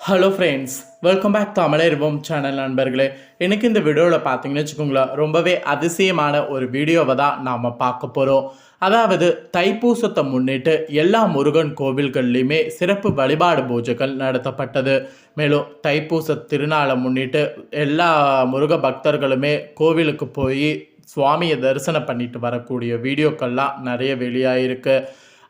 Hello friends welcome back Tamilarvam channel நண்பர்களே. எனக்கு இந்த வீடியோவில் பார்த்தீங்கன்னு வச்சுக்கோங்களேன் ரொம்பவே அதிசயமான ஒரு வீடியோவை தான் நாம் பார்க்க போகிறோம் அதாவது தைப்பூசத்தை முன்னிட்டு எல்லா முருகன் கோவில்கள்லையுமே சிறப்பு வழிபாடு பூஜைகள் நடத்தப்பட்டது. மேலும் தைப்பூச திருநாளை முன்னிட்டு எல்லா முருக பக்தர்களுமே கோவிலுக்கு போய் சுவாமியை தரிசனம் பண்ணிட்டு வரக்கூடிய வீடியோக்கள்லாம் நிறைய வெளியாகிருக்கு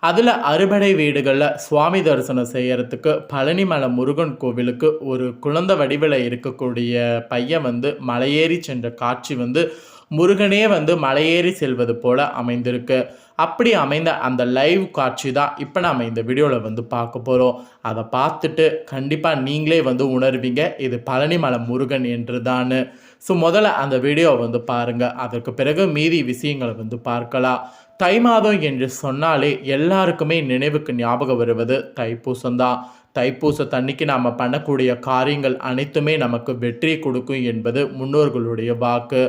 அதில் அறுபடை வீடுகளில் சுவாமி தரிசனம் செய்கிறதுக்கு பழனிமலை முருகன் கோவிலுக்கு ஒரு குழந்தை வடிவில் இருக்கக்கூடிய பையன் வந்து மலையேறி சென்ற காட்சி வந்து முருகனே வந்து மலையேறி செல்வது போல அமைந்திருக்கு. அப்படி அமைந்த அந்த லைவ் காட்சி தான் இப்போ நாம் இந்த வீடியோவில் வந்து பார்க்க போகிறோம் அதை பார்த்துட்டு கண்டிப்பாக நீங்களே வந்து உணர்வீங்க இது பழனிமலை முருகன் என்று தான் ஸோ முதல்ல அந்த வீடியோவை வந்து பாருங்கள் அதற்கு பிறகு மீதி விஷயங்களை வந்து பார்க்கலாம். தை மாதம் என்று சொன்னாலே எல்லாருக்குமே நினைவுக்கு ஞாபகம் வருவது தைப்பூசம்தான். தைப்பூசத்தன்னைக்கு நாம் பண்ணக்கூடிய காரியங்கள் அனைத்துமே நமக்கு வெற்றி கொடுக்கும் என்பது முன்னோர்களுடைய வாக்கு.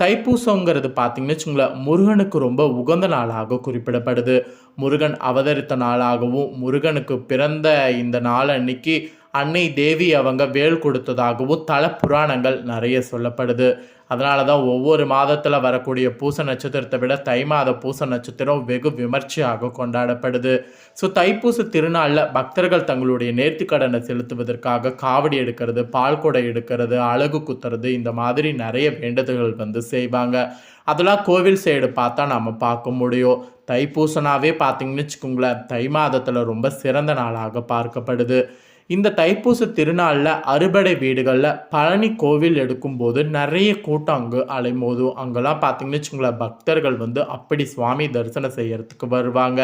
தைப்பூசங்கிறது பார்த்திங்கன்னு வச்சுங்களேன் முருகனுக்கு ரொம்ப உகந்த நாளாக குறிப்பிடப்படுது. முருகன் அவதரித்த நாளாகவும் முருகனுக்கு பிறந்த இந்த நாள் அன்னைக்கு அன்னை தேவி அவங்க வேல் கொடுத்ததாகவும் தல புராணங்கள் நிறைய சொல்லப்படுது. அதனால தான் ஒவ்வொரு மாதத்தில் வரக்கூடிய பூச நட்சத்திரத்தை விட தை மாத பூச நட்சத்திரம் வெகு விமர்சையாக கொண்டாடப்படுது. ஸோ தைப்பூச திருநாளில் பக்தர்கள் தங்களுடைய நேர்த்திக்கடனை செலுத்துவதற்காக காவடி எடுக்கிறது பால் கொடை எடுக்கிறது அழகு குத்துறது இந்த மாதிரி நிறைய வேண்டுதல்கள் வந்து செய்வாங்க. அதெல்லாம் கோவில் சைடு பார்த்தா நம்ம பார்க்க முடியும். தைப்பூசனாவே பார்த்தீங்கன்னு வச்சுக்கோங்களேன் தை மாதத்தில் ரொம்ப சிறந்த நாளாக பார்க்கப்படுது. இந்த தைப்பூச திருநாளில் அறுபடை வீடுகளில் பழனி கோவில் எடுக்கும்போது நிறைய கூட்டம் அங்கு அலைமோதும். அங்கெல்லாம் பார்த்தீங்கன்னு வச்சுங்களேன் பக்தர்கள் வந்து அப்படி சுவாமி தரிசனம் செய்யறதுக்கு வருவாங்க.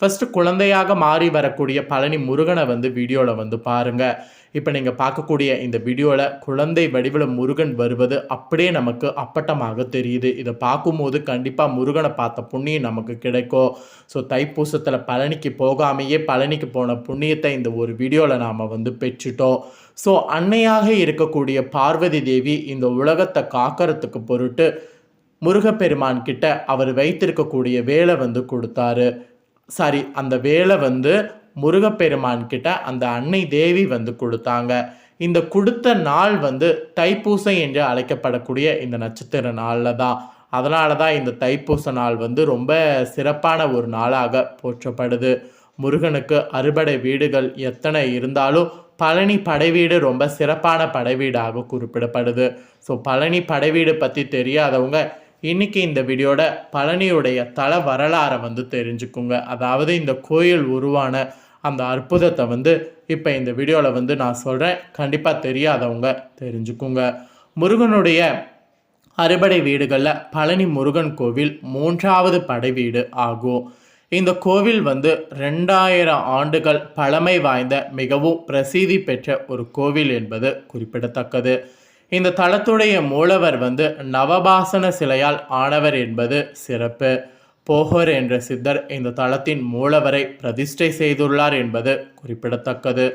ஃபஸ்ட்டு குழந்தையாக மாறி வரக்கூடிய பழனி முருகனை வந்து வீடியோவில் வந்து பாருங்கள் இப்போ நீங்கள் பார்க்கக்கூடிய இந்த வீடியோவில் குழந்தை வடிவில் முருகன் வருவது அப்படியே நமக்கு அப்பட்டமாக தெரியுது. இதை பார்க்கும்போது கண்டிப்பாக முருகனை பார்த்த புண்ணியம் நமக்கு கிடைக்கும். ஸோ தைப்பூசத்தில் பழனிக்கு போகாமையே பழனிக்கு போன புண்ணியத்தை இந்த ஒரு வீடியோவில் நாம் வந்து பெற்றுட்டோம். ஸோ அன்னையாக இருக்கக்கூடிய பார்வதி தேவி இந்த உலகத்தை காக்கிறதுக்கு பொருட்டு முருகப்பெருமான் கிட்ட அவர் வைத்திருக்கக்கூடிய வேலை வந்து கொடுத்தாரு. சாரி அந்த வேலை வந்து முருகப்பெருமான் கிட்ட அந்த அன்னை தேவி வந்து கொடுத்தாங்க. இந்த கொடுத்த நாள் வந்து தைப்பூசம் என்று அழைக்கப்படக்கூடிய இந்த நட்சத்திர நாளில் தான். அதனால தான் இந்த தைப்பூச நாள் வந்து ரொம்ப சிறப்பான ஒரு நாளாக போற்றப்படுது. முருகனுக்கு அறுபடை வீடுகள் எத்தனை இருந்தாலும் பழனி படைவீடு ரொம்ப சிறப்பான படைவீடாக குறிப்பிடப்படுது. ஸோ பழனி படைவீடு பற்றி தெரியாதவங்க இன்னைக்கு இந்த வீடியோட பழனியுடைய தல வரலாறை வந்து தெரிஞ்சுக்குங்க. அதாவது இந்த கோயில் உருவான அந்த அற்புதத்தை வந்து இப்போ இந்த வீடியோவில் வந்து நான் சொல்கிறேன் கண்டிப்பாக தெரியாதவங்க தெரிஞ்சுக்குங்க. முருகனுடைய அறுபடை வீடுகளில் பழனி முருகன் கோவில் மூன்றாவது படை வீடு ஆகும். இந்த கோவில் வந்து ரெண்டாயிரம் ஆண்டுகள் பழமை வாய்ந்த மிகவும் பிரசித்தி பெற்ற ஒரு கோவில் என்பது குறிப்பிடத்தக்கது. இந்த தலத்துடைய மூலவர் வந்து நவபாசன சிலையால் ஆனவர் என்பது சிறப்பு. போகர் என்ற சித்தர் இந்த தளத்தின் மூலவரை பிரதிஷ்டை செய்துள்ளார் என்பது குறிப்பிடத்தக்கது.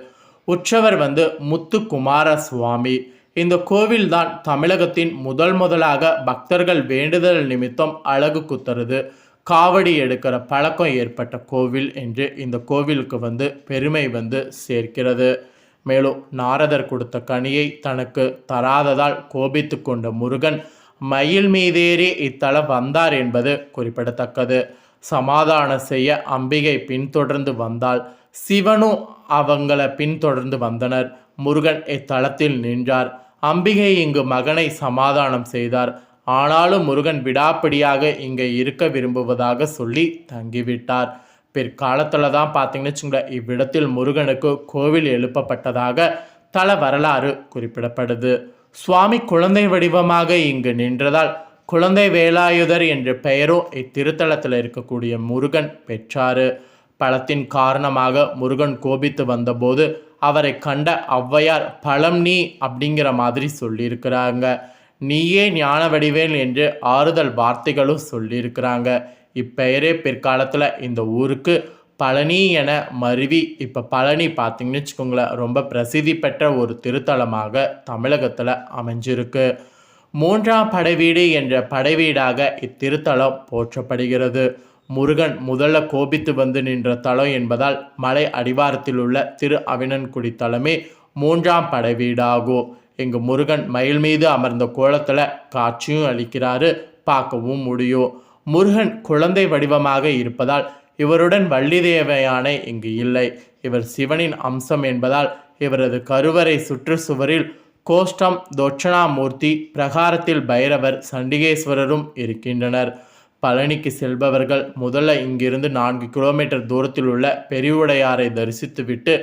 உற்சவர் வந்து முத்துக்குமார சுவாமி. இந்த கோவில்தான் தமிழகத்தின் முதல் முதலாக பக்தர்கள் வேண்டுதல் நிமித்தம் அழகு குத்துறது. காவடி எடுக்கிற பழக்கம் ஏற்பட்ட கோவில் என்று இந்த கோவிலுக்கு வந்து பெருமை வந்து சேர்க்கிறது. மேலும் நாரதர் கொடுத்த கனியை தனக்கு தராததால் கோபித்து கொண்ட முருகன் மயில் மீதேறி இத்தலம் வந்தார் என்பது குறிப்பிடத்தக்கது. சமாதானம் செய்ய அம்பிகை பின்தொடர்ந்து வந்தால் சிவனும் அவங்கள பின்தொடர்ந்து வந்தனர். முருகன் இத்தலத்தில் நின்றார். அம்பிகை இங்கு மகனை சமாதானம் செய்தார். ஆனாலும் முருகன் விடாப்பிடியாக இங்கே இருக்க விரும்புவதாக சொல்லி தங்கிவிட்டார். பிற்காலத்தில் தான் பார்த்தீங்கன்னு வச்சுங்களேன் இவ்விடத்தில் முருகனுக்கு கோவில் எழுப்பப்பட்டதாக தல வரலாறு குறிப்பிடப்படுது. சுவாமி குழந்தை வடிவமாக இங்கு நின்றதால் குழந்தை வேலாயுதர் என்ற பெயரும் இத்திருத்தலத்தில் இருக்கக்கூடிய முருகன் பெற்றாரு. பழத்தின் காரணமாக முருகன் கோபித்து வந்தபோது அவரை கண்ட ஔவையார் பழம் நீ அப்படிங்கிற மாதிரி சொல்லியிருக்கிறாங்க. நீயே ஞான வடிவேல் என்று ஆறுதல் வார்த்தைகளும் சொல்லியிருக்கிறாங்க. இப்பெயரே பிற்காலத்தில் இந்த ஊருக்கு பழனி என மருவி. இப்போ பழனி பார்த்திங்கன்னு வச்சுக்கோங்களேன் ரொம்ப பிரசித்தி பெற்ற ஒரு திருத்தலமாக தமிழகத்தில் அமைஞ்சிருக்கு. மூன்றாம் படைவீடு என்ற படைவீடாக இத்திருத்தலம் போற்றப்படுகிறது. முருகன் முதல்ல கோபித்து வந்து நின்ற தலம் என்பதால் மலை அடிவாரத்தில் உள்ள திரு அவினன்குடி தலமே மூன்றாம் படைவீடாகும் இங்கு முருகன் மயில் மீது அமர்ந்த கோலத்தில் காட்சியும் அளிக்கிறாரு பார்க்கவும் முடியும். முருகன் குழந்தை வடிவமாக இருப்பதால் இவருடன் வள்ளி தேவயானை இங்கு இல்லை. இவர் சிவனின் அம்சம் என்பதால் இவரது கருவறை சுற்றுச்சுவரில் கோஷ்டம் தோட்சணாமூர்த்தி பிரகாரத்தில் பைரவர் சண்டிகேஸ்வரரும் இருக்கின்றனர். பழனிக்கு செல்பவர்கள் முதல்ல இங்கிருந்து நான்கு கிலோமீட்டர் தூரத்தில் உள்ள பெரியவுடையாரை தரிசித்துவிட்டு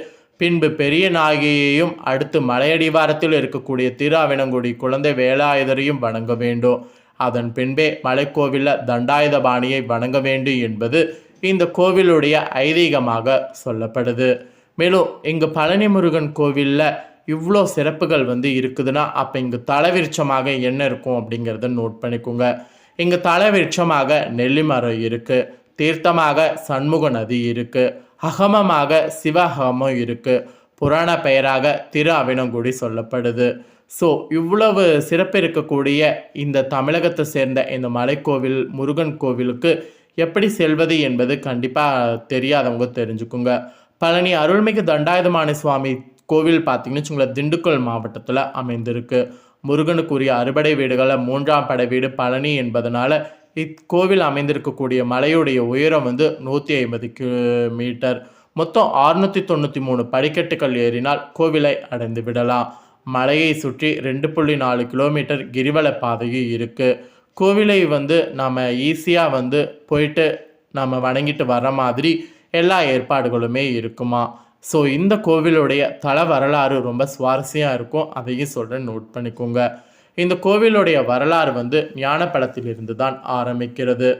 பின்பு பெரிய நாயகியையும் அடுத்து மலையடிவாரத்தில் இருக்கக்கூடிய திருஆவினங்குடி குழந்தை வேலாயுதரையும் வணங்க வேண்டும். அதன் பின்பே மலைக்கோவிலில் தண்டாயுதபாணியை வணங்க வேண்டும் என்பது இந்த கோவிலுடைய ஐதீகமாக சொல்லப்படுது. மேலும் இங்கு பழனி முருகன் கோவிலில் இவ்வளோ சிறப்புகள் வந்து இருக்குதுன்னா அப்போ இங்கு தலைவிருட்சமாக என்ன இருக்கும் அப்படிங்கிறத நோட் பண்ணிக்கோங்க. இங்கு தலைவிருட்சமாக நெல்லி மரம் இருக்குது தீர்த்தமாக சண்முக நதி இருக்குது அகமமாக சிவஹமம் இருக்குது புராண பெயராக திரு அவினங்குடி சொல்லப்படுது. ஸோ இவ்வளவு சிறப்பு இருக்கக்கூடிய இந்த தமிழகத்தை சேர்ந்த இந்த மலைக்கோவில் முருகன் கோவிலுக்கு எப்படி செல்வது என்பது கண்டிப்பாக தெரியாதவங்க தெரிஞ்சுக்குங்க. பழனி அருள்மிகு தண்டாயுதமானி சுவாமி கோவில் பார்த்தீங்கன்னு வச்சுங்களேன் திண்டுக்கல் மாவட்டத்தில் அமைந்திருக்கு. முருகனுக்குரிய அறுபடை வீடுகளை மூன்றாம் படை வீடு பழனி என்பதனால இக்கோவில் அமைந்திருக்கக்கூடிய மலையுடைய உயரம் வந்து நூற்றி ஐம்பது மீட்டர் மொத்தம் அறுநூற்றி தொண்ணூற்றி மூணு படிக்கட்டுகள் ஏறினால் கோவிலை அடைந்து விடலாம். மலையை சுற்றி ரெண்டு புள்ளி நாலு கிலோமீட்டர் கிரிவல பாதையும் இருக்குது கோவிலை வந்து நம்ம ஈஸியாக வந்து போயிட்டு நம்ம வணங்கிட்டு வர மாதிரி எல்லா ஏற்பாடுகளுமே இருக்குமா? ஸோ இந்த கோவிலுடைய தல வரலாறு ரொம்ப சுவாரஸ்யமாக இருக்கும். அதையும் சொல்கிறேன் நோட் பண்ணிக்கோங்க. இந்த கோவிலுடைய வரலாறு வந்து ஞானப்படத்திலிருந்து தான் ஆரம்பிக்கிறது.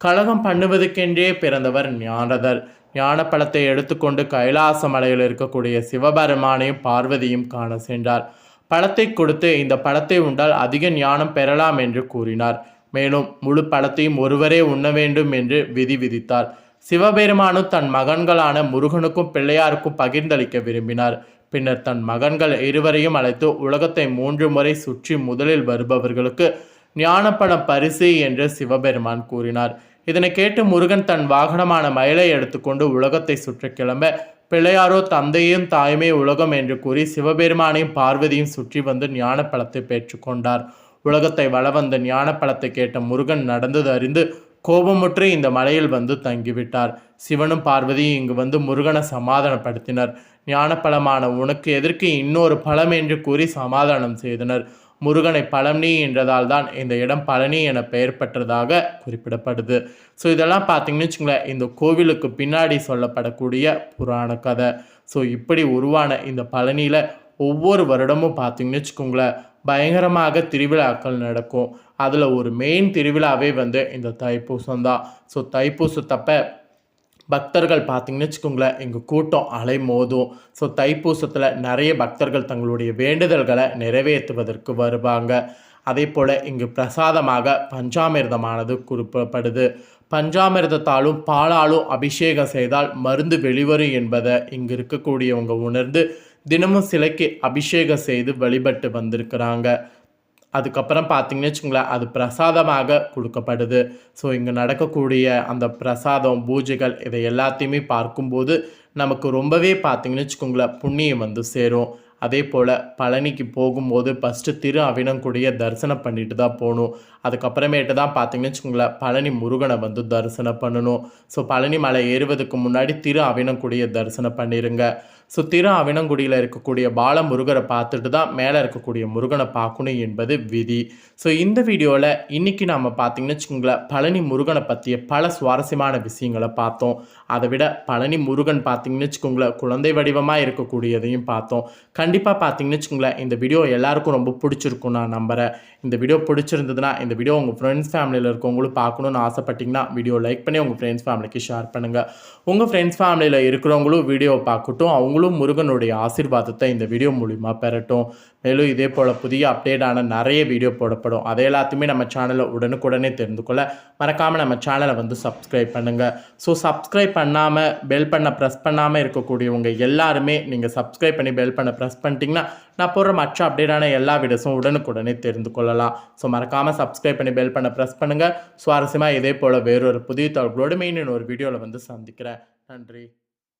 கழகம் பண்ணுவதுக்கென்றே பிறந்தவர் ஞானதர். ஞானப்பழத்தை எடுத்துக்கொண்டு கைலாச மலையில் இருக்கக்கூடிய சிவபெருமானையும் பார்வதியும் காண சென்றார். பழத்தை கொடுத்து இந்த பழத்தை உண்டால் அதிக ஞானம் பெறலாம் என்று கூறினார். மேலும் முழு பழத்தையும் ஒருவரே உண்ண வேண்டும் என்று விதி விதித்தார். சிவபெருமானும் தன் மகன்களான முருகனுக்கும் பிள்ளையாருக்கும் பகிர்ந்தளிக்க விரும்பினார். பின்னர் தன் மகன்கள் இருவரையும் அழைத்து உலகத்தை மூன்று முறை சுற்றி முதலில் வருபவர்களுக்கு ஞானப்படம் பரிசு என்று சிவபெருமான் கூறினார். இதனை கேட்டு முருகன் தன் வாகனமான மயிலை எடுத்துக்கொண்டு உலகத்தை சுற்றி கிளம்ப பிள்ளையாரோ தந்தையும் தாயுமே உலகம் என்று கூறி சிவபெருமானையும் பார்வதியும் சுற்றி வந்து ஞானப்பழத்தை பெற்றுக்கொண்டார் உலகத்தை வள வந்த ஞானப்பழத்தை கேட்ட முருகன் நடந்தது அறிந்து கோபமுற்று இந்த மலையில் வந்து தங்கிவிட்டார். சிவனும் பார்வதியும் இங்கு வந்து முருகனை சமாதானப்படுத்தினர். ஞானப்பழமான உனக்கு எதற்கு இன்னொரு பழம் என்று கூறி சமாதானம் செய்தனர். முருகனை பழனி என்றதால் தான் இந்த இடம் பழனி என பெயர் பெற்றதாக குறிப்பிடப்படுது. ஸோ இதெல்லாம் பார்த்தீங்கன்னு வச்சுங்களேன் இந்த கோவிலுக்கு பின்னாடி சொல்லப்படக்கூடிய புராண கதை. ஸோ இப்படி உருவான இந்த பழனியில் ஒவ்வொரு வருடமும் பார்த்தீங்கன்னு வச்சுக்கோங்களேன் பயங்கரமாக திருவிழாக்கள் நடக்கும். அதில் ஒரு மெயின் திருவிழாவே வந்து இந்த தைப்பூசம் தான். ஸோ தைப்பூசத்தப்ப பக்தர்கள் பார்த்தீங்கன்னு வச்சுக்கோங்களேன் எங்கள் கூட்டம் அலை மோதும் ஸோ தைப்பூசத்தில் நிறைய பக்தர்கள் தங்களுடைய வேண்டுதல்களை நிறைவேற்றுவதற்கு வருவாங்க. அதே போல் இங்கு பிரசாதமாக பஞ்சாமிர்தமானது குறிப்பிடப்படுது. பஞ்சாமிர்தத்தாலும் பாலாலும் அபிஷேகம் செய்தால் மருந்து வெளிவரும் என்பதை இங்கு இருக்கக்கூடியவங்க உணர்ந்து தினமும் சிலைக்கு அபிஷேகம் செய்து வழிபட்டு வந்திருக்கிறாங்க. அதுக்கப்புறம் பார்த்தீங்கன்னு வச்சுங்களேன் அது பிரசாதமாக கொடுக்கப்படுது. ஸோ இங்கே நடக்கக்கூடிய அந்த பிரசாதம் பூஜைகள் இதை எல்லாத்தையுமே பார்க்கும்போது நமக்கு ரொம்பவே பார்த்தீங்கன்னு வச்சுக்கோங்களேன் புண்ணியம் வந்து சேரும். அதே போல் பழனிக்கு போகும்போது ஃபஸ்ட்டு திரு அவினங்குடியை தரிசனம் பண்ணிட்டு தான் போகணும். அதுக்கப்புறமேட்டு தான் பார்த்தீங்கன்னு வச்சுக்கோங்களேன் பழனி முருகனை வந்து தரிசனம் பண்ணணும். ஸோ பழனி மலை ஏறுவதுக்கு முன்னாடி திரு அவினங்குடியை தரிசனம் பண்ணிடுங்க ஸோ திரு அவினங்குடியில் இருக்கக்கூடிய பால முருகரை பார்த்துட்டு தான் மேலே இருக்கக்கூடிய முருகனை பார்க்கணும் என்பது விதி. ஸோ இந்த வீடியோவில் இன்றைக்கி நம்ம பார்த்தீங்கன்னு வச்சுக்கோங்களேன் பழனி முருகனை பற்றிய பல சுவாரஸ்யமான விஷயங்களை பார்த்தோம். அதை விட பழனி முருகன் பார்த்தீங்கன்னு வச்சுக்கோங்களேன் குழந்தை வடிவமாக இருக்கக்கூடியதையும் பார்த்தோம். கண்டிப்பாக பார்த்தீங்கன்னு வச்சுக்கோங்களேன் இந்த வீடியோ எல்லாருக்கும் ரொம்ப பிடிச்சிருக்கும் நான் நம்புகிறேன் இந்த வீடியோ பிடிச்சிருந்ததுன்னா இந்த வீடியோ உங்கள் ஃப்ரெண்ட்ஸ் ஃபேமிலியில் இருக்கவங்களும் பார்க்கணுன்னு ஆசைப்பட்டீங்கன்னா வீடியோ லைக் பண்ணி உங்கள் ஃப்ரெண்ட்ஸ் ஃபேமிலிக்கு ஷேர் பண்ணுங்கள் உங்கள் ஃப்ரெண்ட்ஸ் ஃபேமிலியில் இருக்கிறவங்களும் வீடியோ பார்க்கட்டும் அவங்க அவங்களும் முருகனுடைய ஆசிர்வாதத்தை இந்த வீடியோ மூலிமா பெறட்டும். மேலும் இதே போல் புதிய அப்டேட்டான நிறைய வீடியோ போடப்படும். அதை எல்லாத்தையுமே நம்ம சேனலில் உடனுக்குடனே தெரிந்து கொள்ள மறக்காமல் நம்ம சேனலை வந்து சப்ஸ்கிரைப் பண்ணுங்கள் ஸோ சப்ஸ்கிரைப் பண்ணாமல் பெல் பண்ண ப்ரெஸ் பண்ணாமல் இருக்கக்கூடியவங்க எல்லாருமே நீங்கள் சப்ஸ்கிரைப் பண்ணி பெல் பண்ண ப்ரெஸ் பண்ணிட்டீங்கன்னா நான் போடுற மற்ற அப்டேட்டான எல்லா வீடியோஸும் உடனுக்குடனே தெரிந்து கொள்ளலாம். ஸோ மறக்காமல் சப்ஸ்கிரைப் பண்ணி பெல் பண்ண ப்ரெஸ் பண்ணுங்கள் சுவாரஸ்யமாக இதே போல் வேறொரு புதிய தகவலோடு மெயின் ஒரு வீடியோவில் வந்து சந்திக்கிறேன். நன்றி.